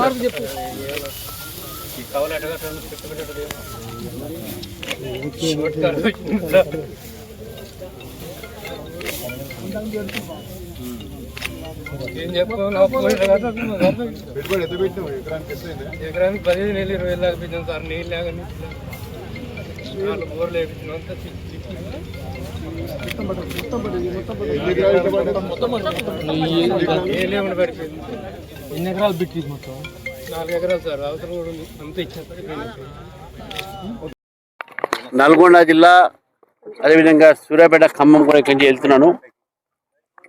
ఏం చెప్పుకోవాలి ఎకరానికి పదిహేను ఇరవై వేలు పెట్టినాం సార్. నీళ్ళు లేక నాలుగు బోర్లు వేపించినాం. అంతా పడిపోయింది. ఎన్ని ఎకరాలు బిట్టి మొత్తం? నాలుగు ఎకరాలు సార్. అవసరం కూడా ఉంది. అంత ఇచ్చారు నల్గొండ జిల్లా అదేవిధంగా సూర్యాపేట ఖమ్మం కూడా ఇక్కడి నుంచి వెళ్తున్నాను.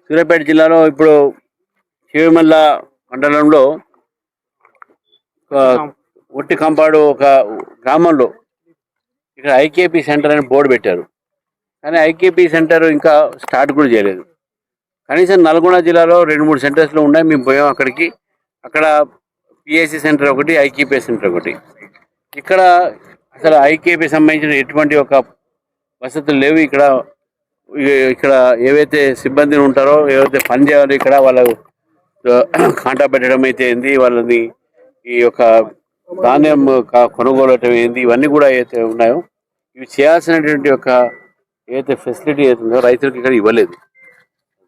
సూర్యాపేట జిల్లాలో ఇప్పుడు శివమల్ల మండలంలో ఒక ఒట్టి కంపాడు ఒక గ్రామంలో ఇక్కడ ఐకేపీ సెంటర్ అని బోర్డు పెట్టారు. కానీ ఐకేపీ సెంటర్ ఇంకా స్టార్ట్ కూడా చేయలేదు. కనీసం నల్గొండ జిల్లాలో రెండు మూడు సెంటర్స్లో ఉన్నాయి. మేము పోయాం అక్కడికి. అక్కడ పిఎస్సి సెంటర్ ఒకటి ఐకేపీ సెంటర్ ఒకటి. ఇక్కడ అసలు ఐకేపీ సంబంధించిన ఎటువంటి ఒక వసతులు లేవు. ఇక్కడ ఇక్కడ ఏవైతే సిబ్బంది ఉంటారో ఏవైతే పని చేయాలో ఇక్కడ వాళ్ళ కాంటా పెట్టడం అయితే ఏంది? వాళ్ళని ఈ యొక్క ధాన్యం కొనుగోలటం కొనుగోలు ఏంది? ఇవన్నీ కూడా ఏదైతే ఉన్నాయో ఇవి చేయాల్సినటువంటి ఒక ఏదైతే ఫెసిలిటీ అవుతుందో రైతులకు ఇక్కడ ఇవ్వలేదు.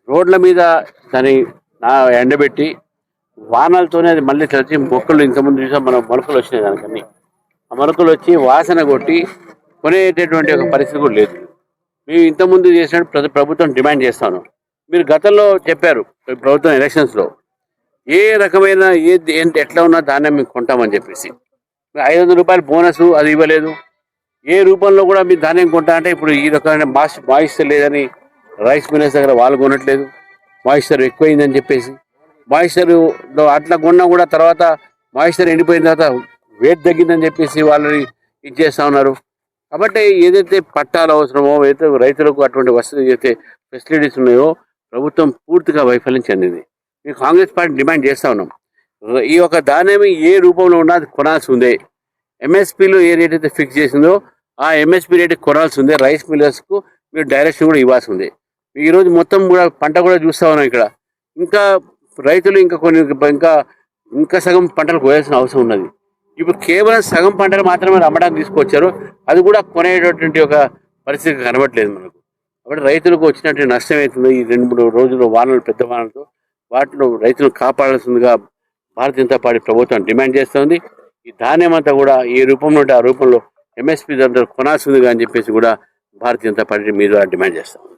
రోడ్ల మీద దాన్ని నా ఎండబెట్టి వానలతోనే అది మళ్ళీ తెలిసి మొక్కలు ఇంతకుముందు చూసాం మనం మొలకలు వచ్చినాయి దానికన్నీ. ఆ మొలకలు వచ్చి వాసన కొట్టి కొనేటటువంటి ఒక పరిస్థితి కూడా లేదు. మేము ఇంతకుముందు చేసినట్టు ప్రతి ప్రభుత్వం డిమాండ్ చేస్తాను. మీరు గతంలో చెప్పారు ప్రభుత్వం ఎలక్షన్స్లో ఏ రకమైన ఏది ఏంటి ఎట్లా ఉన్నా ధాన్యం మేము కొంటామని చెప్పేసి. ఐదు వందల రూపాయలు బోనస్ అది ఇవ్వలేదు. ఏ రూపంలో కూడా మీరు ధాన్యం కొంటా అంటే ఇప్పుడు ఈ రకమైన మాస్ మాయిశ్చర్ లేదని రైస్ మిల్లర్స్ దగ్గర వాళ్ళు కొనట్లేదు. మాయిశ్చర్ ఎక్కువైందని చెప్పేసి. మాయిశ్చర్ అట్లా కొన్నా కూడా తర్వాత మాయిశ్చర్ ఎండిపోయిన తర్వాత వెయిట్ తగ్గిందని చెప్పేసి వాళ్ళని ఇచ్చేస్తా ఉన్నారు. కాబట్టి ఏదైతే పట్టాలు అవసరమో ఏదైతే రైతులకు అటువంటి వసతి అయితే ఫెసిలిటీస్ ఉన్నాయో ప్రభుత్వం పూర్తిగా వైఫల్యం చెందింది. మేము కాంగ్రెస్ పార్టీ డిమాండ్ చేస్తూ ఉన్నాం. ఈ యొక్క ధాన్యం ఏ రూపంలో ఉన్నా అది కొనాల్సి ఉంది ఎంఎస్పీలో ఏ రేట్ అయితే ఫిక్స్ చేసిందో ఆ ఎంఎస్పీ రేట్ కొనాల్సి ఉంది రైస్ మిల్లర్స్కు మీరు డైరెక్షన్ కూడా ఇవ్వాల్సి ఉంది ఈరోజు మొత్తం కూడా పంట కూడా చూస్తా ఉన్నాం ఇక్కడ. ఇంకా రైతులు ఇంకా కొన్ని ఇంకా ఇంకా సగం పంటలు కోయాల్సిన అవసరం ఉన్నది. ఇప్పుడు కేవలం సగం పంటలు మాత్రమే అమ్మడానికి తీసుకొచ్చారు. అది కూడా కొనేటటువంటి ఒక పరిస్థితి కనబడలేదు మనకు. కాబట్టి రైతులకు వచ్చినటువంటి నష్టం అవుతుంది ఈ రెండు మూడు రోజులు వానలు పెద్ద వానలతో వాటిలో రైతులను కాపాడాల్సిందిగా భారతీయ జనతా పార్టీ ప్రభుత్వం డిమాండ్ చేస్తోంది. ఈ ధాన్యం అంతా కూడా ఏ రూపంలో ఆ రూపంలో ఎంఎస్పీ ధర కొనాల్సిందిగా అని చెప్పేసి కూడా భారతీయ జనతా పార్టీ మీద డిమాండ్ చేస్తాం